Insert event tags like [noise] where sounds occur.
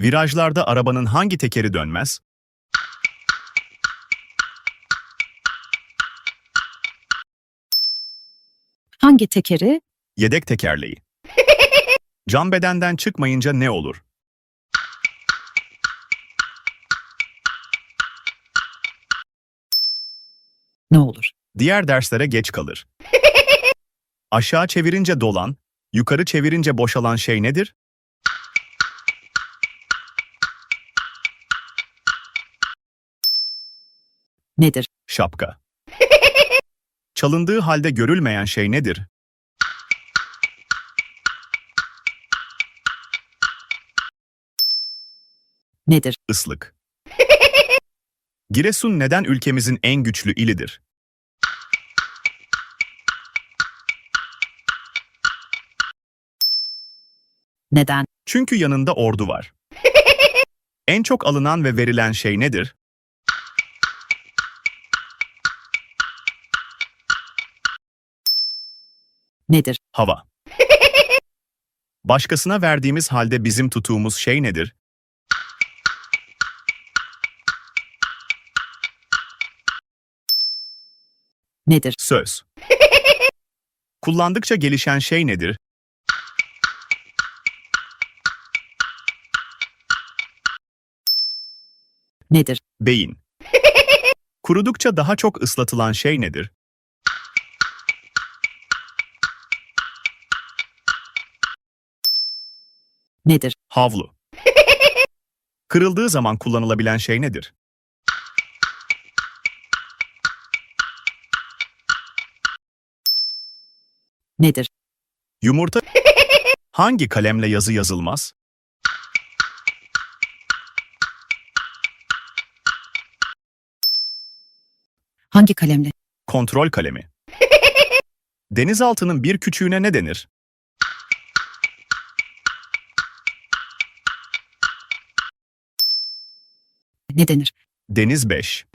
Virajlarda arabanın hangi tekeri dönmez? Hangi tekeri? Yedek tekerleği. [laughs] Cam bedenden çıkmayınca ne olur? Ne olur? Diğer derslere geç kalır. [laughs] Aşağı çevirince dolan, yukarı çevirince boşalan şey nedir? Nedir? Şapka. [laughs] Çalındığı halde görülmeyen şey nedir? Nedir? Islık. [laughs] Giresun neden ülkemizin en güçlü ilidir? Neden? Çünkü yanında ordu var. [laughs] En çok alınan ve verilen şey nedir? Nedir? Hava. [laughs] Başkasına verdiğimiz halde bizim tuttuğumuz şey nedir? Nedir? Söz. [laughs] Kullandıkça gelişen şey nedir? Nedir? Beyin. [laughs] Kurudukça daha çok ıslatılan şey nedir? Nedir? Havlu. [laughs] Kırıldığı zaman kullanılabilen şey nedir? Nedir? Yumurta. [laughs] Hangi kalemle yazı yazılmaz? Hangi kalemle? Kontrol kalemi. [laughs] Denizaltının bir küçüğüne ne denir? Ne denir? Deniz 5.